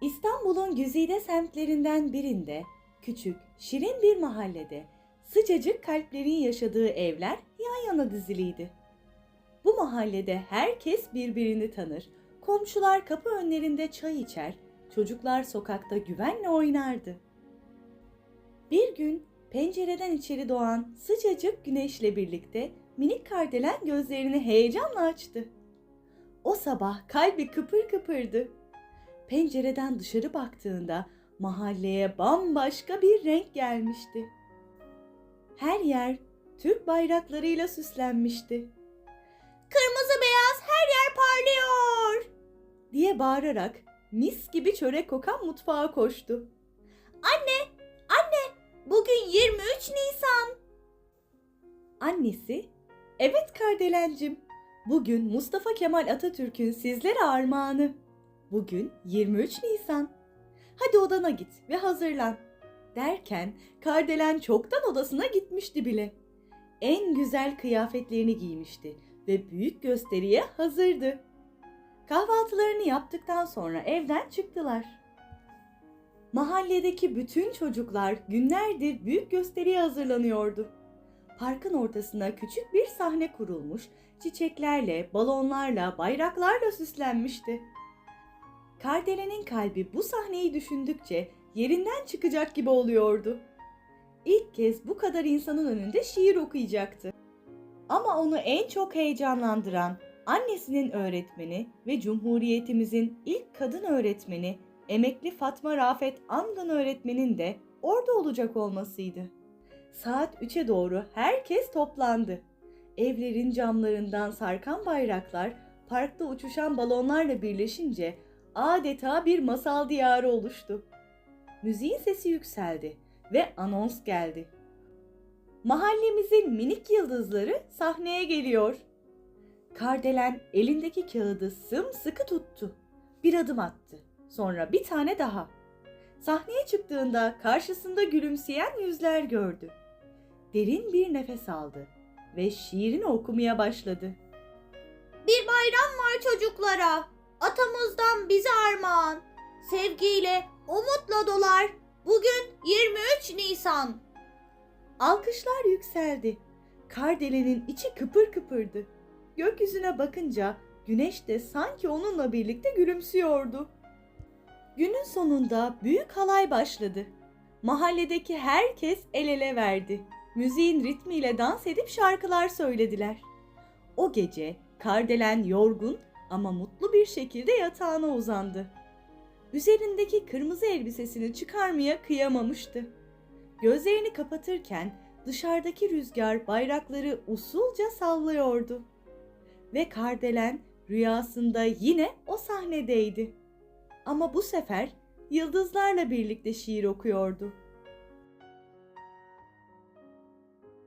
İstanbul'un güzide semtlerinden birinde, küçük, şirin bir mahallede sıcacık kalplerin yaşadığı evler yan yana diziliydi. Bu mahallede herkes birbirini tanır, komşular kapı önlerinde çay içer, çocuklar sokakta güvenle oynardı. Bir gün pencereden içeri doğan sıcacık güneşle birlikte minik kardelen gözlerini heyecanla açtı. O sabah kalbi kıpır kıpırdı. Pencereden dışarı baktığında mahalleye bambaşka bir renk gelmişti. Her yer Türk bayraklarıyla süslenmişti. Kırmızı beyaz her yer parlıyor diye bağırarak mis gibi çörek kokan mutfağa koştu. Anne, anne, bugün 23 Nisan. Annesi, evet Kardelencim, bugün Mustafa Kemal Atatürk'ün sizlere armağanı. Bugün 23 Nisan. Hadi odana git ve hazırlan. Derken Kardelen çoktan odasına gitmişti bile. En güzel kıyafetlerini giymişti ve büyük gösteriye hazırdı. Kahvaltılarını yaptıktan sonra evden çıktılar. Mahalledeki bütün çocuklar günlerdir büyük gösteriye hazırlanıyordu. Parkın ortasına küçük bir sahne kurulmuş, çiçeklerle, balonlarla, bayraklarla süslenmişti. Kardelen'in kalbi bu sahneyi düşündükçe yerinden çıkacak gibi oluyordu. İlk kez bu kadar insanın önünde şiir okuyacaktı. Ama onu en çok heyecanlandıran annesinin öğretmeni ve Cumhuriyetimizin ilk kadın öğretmeni emekli Fatma Rafet Andan öğretmenin de orada olacak olmasıydı. Saat 3'e doğru herkes toplandı. Evlerin camlarından sarkan bayraklar parkta uçuşan balonlarla birleşince adeta bir masal diyarı oluştu. Müziğin sesi yükseldi ve anons geldi. Mahallemizin minik yıldızları sahneye geliyor. Kardelen elindeki kağıdı sımsıkı tuttu. Bir adım attı. Sonra bir tane daha. Sahneye çıktığında karşısında gülümseyen yüzler gördü. Derin bir nefes aldı ve şiirini okumaya başladı. Bir bayram var çocuklara. Atamızdan bize armağan. Sevgiyle, umutla dolar. Bugün 23 Nisan. Alkışlar yükseldi. Kardelen'in içi kıpır kıpırdı. Gökyüzüne bakınca güneş de sanki onunla birlikte gülümsüyordu. Günün sonunda büyük halay başladı. Mahalledeki herkes el ele verdi. Müziğin ritmiyle dans edip şarkılar söylediler. O gece Kardelen yorgun ama mutlu bir şekilde yatağına uzandı. Üzerindeki kırmızı elbisesini çıkarmaya kıyamamıştı. Gözlerini kapatırken dışarıdaki rüzgar bayrakları usulca sallıyordu. Ve Kardelen rüyasında yine o sahnedeydi. Ama bu sefer yıldızlarla birlikte şiir okuyordu.